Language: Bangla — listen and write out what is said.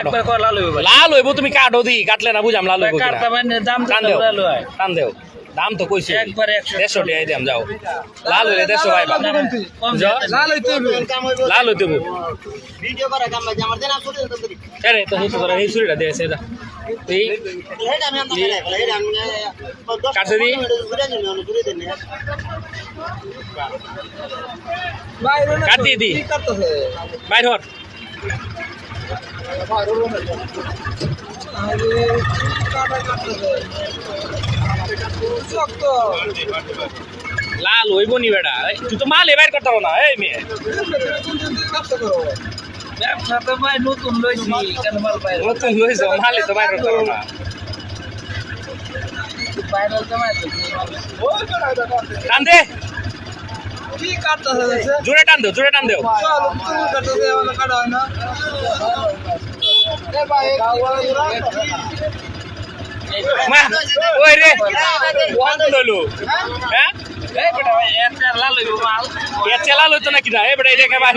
একবার লাল হইব লাল হইব তুমি কাটো দি কাটলে না বুঝাম লাল হইব কাটতে মানে দাম টান তো দেও। লাল হয়। টান দেও। দাম তো কইছি। একবারে একশো। দেড়শো টাকা দিলাম যাও। লাল হইলে দেড়শো ভাই লাল হইতে লাল হইতে হইব ভিডিও করা কাম বাজে আমার দেনা তো আরে তো হইতে পারে এই ছুরিটা দিয়ে সেটা এই। হেড আমি আনতে গেলে হেড আমি কাটছে দি? দি বাইর হর লাল হইব নি বেটা। এই, তুই তো মাল এবার করতে না। এই মেয়ে। ব্যবসা তো ভাই নতুন লইছি নতুন লইছো মালে তো বাইর করতে না। তো টান দে জোরে টান দেও জোরে টান দেও। মা ওই রে ওয়ান দলু হ্যাঁ? এই বেটা ভাই একটা লাল মাল। এ চেলা লইতো নাকি না? এ বেটা এটা কে বাইর